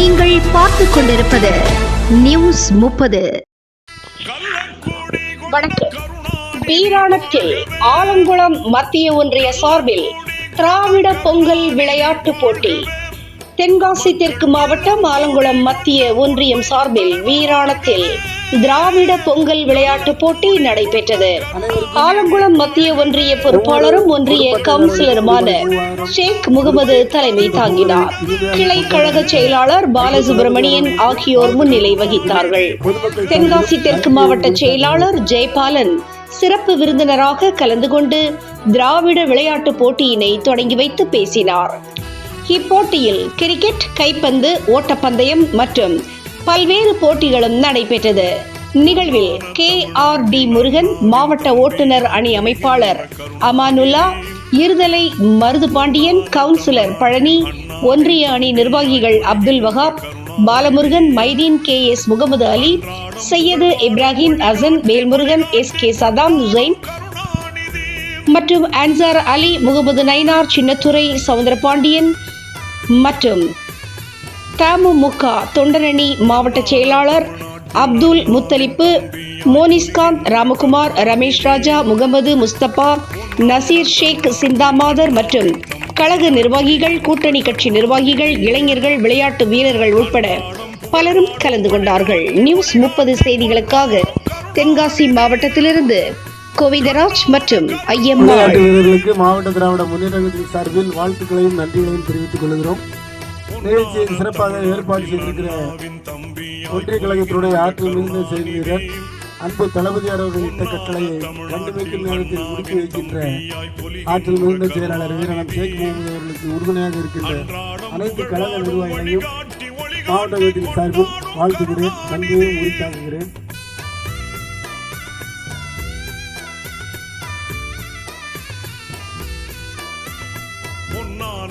நீங்கள் பார்த்துக் கொண்டிருப்பது நியூஸ் முப்பது. வணக்கம். வீராணத்தில் ஆலங்குளம் மத்திய ஒன்றிய சார்பில் திராவிட பொங்கல் விளையாட்டுப் போட்டி. தென்காசி தெற்கு மாவட்டம் ஆலங்குளம் மத்திய ஒன்றியம் சார்பில் வீராணத்தில் திராவிட பொங்கல் விளையாட்டுப் போட்டி நடைபெற்றது. ஆலங்குளம் மத்திய ஒன்றிய பொறுப்பாளரும் ஒன்றிய கவுன்சிலருமான ஷேக் முகமது தலைமை தாங்கினார். கிளை கழக செயலாளர் பாலசுப்ரமணியன் ஆகியோர் முன்னிலை வகித்தார்கள். தென்காசி தெற்கு மாவட்ட செயலாளர் ஜெயபாலன் சிறப்பு விருந்தினராக கலந்து கொண்டு திராவிட விளையாட்டுப் போட்டியினை தொடங்கி வைத்து பேசினார். இப்போட்டியில் கிரிக்கெட் கைப்பந்து ஓட்டப்பந்தயம் மற்றும் பல்வேறு போட்டிகளும் நடைபெற்றது. நிகழ்வில் கே ஆர் டி முருகன் மாவட்ட ஓட்டுநர் அணி அமைப்பாளர் அமானுல்லா இருதலை மருதுபாண்டியன் கவுன்சிலர் பழனி ஒன்றிய அணி நிர்வாகிகள் Abdul Wahab Balamurugan Maideen K S Mohammed Ali Syed Ibrahim Hasan Velmurugan S K Saddam Hussain மற்றும் அன்சார் அலி முகமது நைனார் சின்னத்துரை சவுந்தரபாண்டியன் மற்றும் தமுமுக தொண்டரணி மாவட்ட செயலாளர் அப்துல் முத்தலிப்பு மோனிஸ்காந்த் ராமகுமார் ரமேஷ் ராஜா முகமது முஸ்தபா நசீர் ஷேக் சிந்தாமாதர் மற்றும் கழக நிர்வாகிகள் கூட்டணி கட்சி நிர்வாகிகள் இளைஞர்கள் விளையாட்டு வீரர்கள் உட்பட பலரும் கலந்து கொண்டார்கள். நியூஸ் முப்பது செய்திகளுக்காக தென்காசி மாவட்டத்திலிருந்து கோவிந்தராஜ் மற்றும் ஐயம் மாவட்ட திராவிட முன்னேற்றத்தின் சார்பில் வாழ்த்துக்களையும் நன்றிகளையும் தெரிவித்துக் கொள்கிறோம். நிகழ்ச்சியை சிறப்பாக ஏற்பாடு செய்திருக்கிற ஒன்றிய கழகத்தினுடைய ஆற்றல் மிகுந்த செயல் வீரர் அன்பு தளபதியார் அவர்கள் இட்ட கட்டளையை கண்டு வைக்கும் நேரத்தில் முடித்து வைக்கின்ற ஆற்றல் மிகுந்த செயலாளர் வீரனம் ஷேக் முகமது அவர்களுக்கு உறுதுணையாக இருக்கின்ற அனைத்து கழக நிர்வாகிகளையும் மாவட்ட வீட்டின் சார்பில் வாழ்த்துகிறேன் நன்றியை உரித்தாக்குகிறேன்.